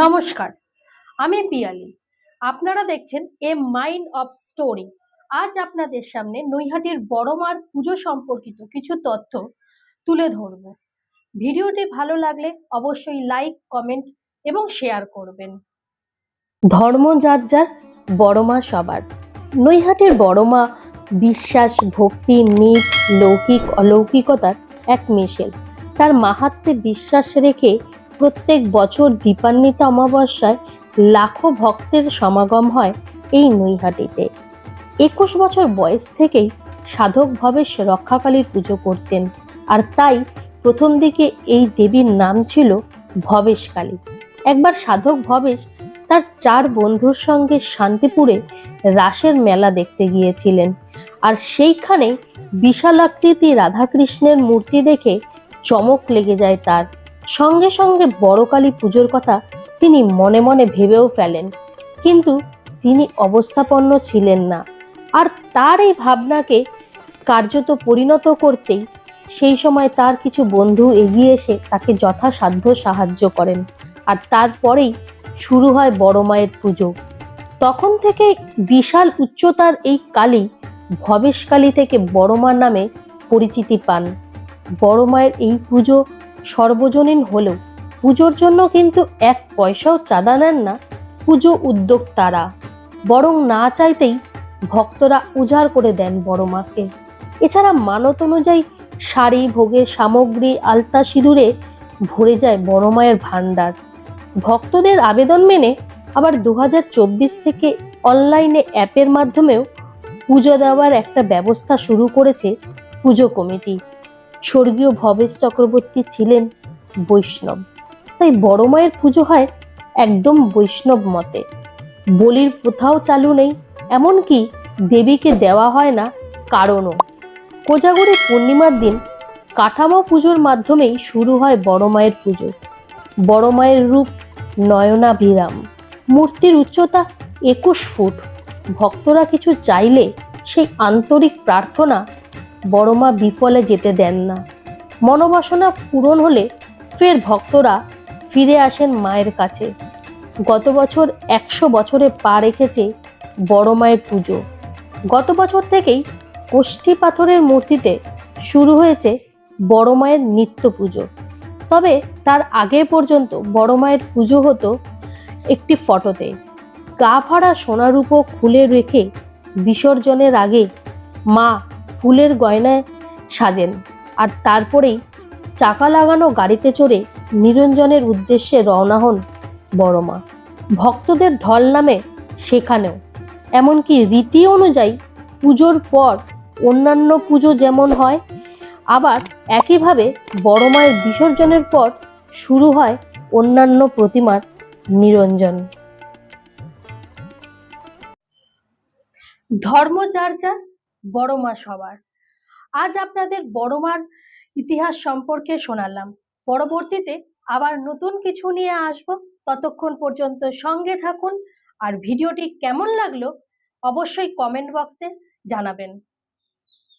নমস্কার, আমি পিয়ালি। আপনারা দেখছেন এ মাইন্ড অফ স্টোরি আজ আপনাদের সামনে নৈহাটির বড়মার পুজো সম্পর্কিত কিছু তথ্য তুলে ধরব। ভিডিওটি ভালো লাগলে অবশ্যই লাইক, কমেন্ট এবং শেয়ার করবেন। ধর্ম যার যার, বড়মা সবার। নৈহাটির বড়মা বিশ্বাস, ভক্তি নিট লৌকিক, অলৌকিকতার এক মিশেল। তার মাহাত্মে বিশ্বাস রেখে প্রত্যেক বছর দীপান্বিত অমাবস্যায় লাখো ভক্তের সমাগম হয় এই নৈহাটিতে। একুশ বছর বয়স থেকেই সাধক ভবেশ রক্ষাকালীর পুজো করতেন আর তাই প্রথম দিকে এই দেবীর নাম ছিল ভবেশকালী একবার সাধক ভবেশ তার চার বন্ধুর সঙ্গে শান্তিপুরে রাসের মেলা দেখতে গিয়েছিলেন। আর সেইখানে বিশালাকৃতি রাধাকৃষ্ণের মূর্তি দেখে চমক লেগে যায় তার। সঙ্গে সঙ্গে বড় কালী পুজোর কথা তিনি মনে মনে ভেবেও ফেলেন। কিন্তু তিনি অবস্থাপন্ন ছিলেন না। আর তার এই ভাবনাকে কার্যত পরিণত করতেই সেই সময় তার কিছু বন্ধু এগিয়ে এসে তাকে যথাসাধ্য সাহায্য করেন আর তারপরেই শুরু হয় বড় মায়ের পুজো। তখন থেকে বিশাল উচ্চতার এই কালী ভবেশকালী থেকে বড় মার নামে পরিচিতি পান। বড় মায়ের এই পুজো সর্বজনীন হলেও পুজোর জন্য কিন্তু এক পয়সাও চাঁদা নেন না পুজো উদ্যোক্তারা। বরং না চাইতেই ভক্তরা উজাড় করে দেন বড় মাকে। এছাড়া মানত অনুযায়ী শাড়ি, ভোগের সামগ্রী, আলতা সিঁদুরে ভরে যায় বড় মায়ের ভাণ্ডার। ভক্তদের আবেদন মেনে আবার দু হাজার চব্বিশ থেকে অনলাইনে অ্যাপের মাধ্যমেও পুজো দেওয়ার একটা ব্যবস্থা শুরু করেছে পুজো কমিটি। স্বর্গীয় ভবেশ চক্রবর্তী ছিলেন বৈষ্ণব। তাই বড় মায়ের পুজো হয় একদম বৈষ্ণব মতে। বলির প্রথাও চালু নেই, এমনকি দেবীকে দেওয়া হয় না কারণও। কোজাগরি পূর্ণিমার দিন কাঠামো পুজোর মাধ্যমেই শুরু হয় বড় মায়ের পুজো। বড় মায়ের রূপ নয়নাভিরাম। মূর্তির উচ্চতা একুশ ফুট। ভক্তরা কিছু চাইলে সেই আন্তরিক প্রার্থনা বড় মা বিফলে যেতে দেন না। মনোবাসনা পূরণ হলে ফের ভক্তরা ফিরে আসেন মায়ের কাছে। গত বছর একশো বছরে পা রেখেছে বড় মায়ের পুজো। গত বছর থেকেই কোষ্ঠী পাথরের মূর্তিতে শুরু হয়েছে বড় মায়ের নিত্য পুজো। তবে তার আগে পর্যন্ত বড় মায়ের পুজো হতো একটি ফটোতে। গা ফাড়া সোনারূপো খুলে রেখে বিসর্জনের আগে মা ফুলের গয়নায় সাজেন আর তারপরেই চাকা লাগানো গাড়িতে চড়ে নিরঞ্জনের উদ্দেশ্যে রওনা হন বড় মা ভক্তদের ঢল নামে সেখানেও। এমনকি রীতি অনুযায়ী পুজোর পর অন্যান্য পুজো যেমন হয়, আবার একইভাবে বড় মায়ের বিসর্জনের পর শুরু হয় অন্যান্য প্রতিমার নিরঞ্জন। ধর্ম বড় মা সবার। আজ আপনাদের বড় মার ইতিহাস সম্পর্কে শোনালাম। পরবর্তীতে আবার নতুন কিছু নিয়ে আসব। ততক্ষণ পর্যন্ত সঙ্গে থাকুন। আর ভিডিওটি কেমন লাগল অবশ্যই কমেন্ট বক্সে জানাবেন।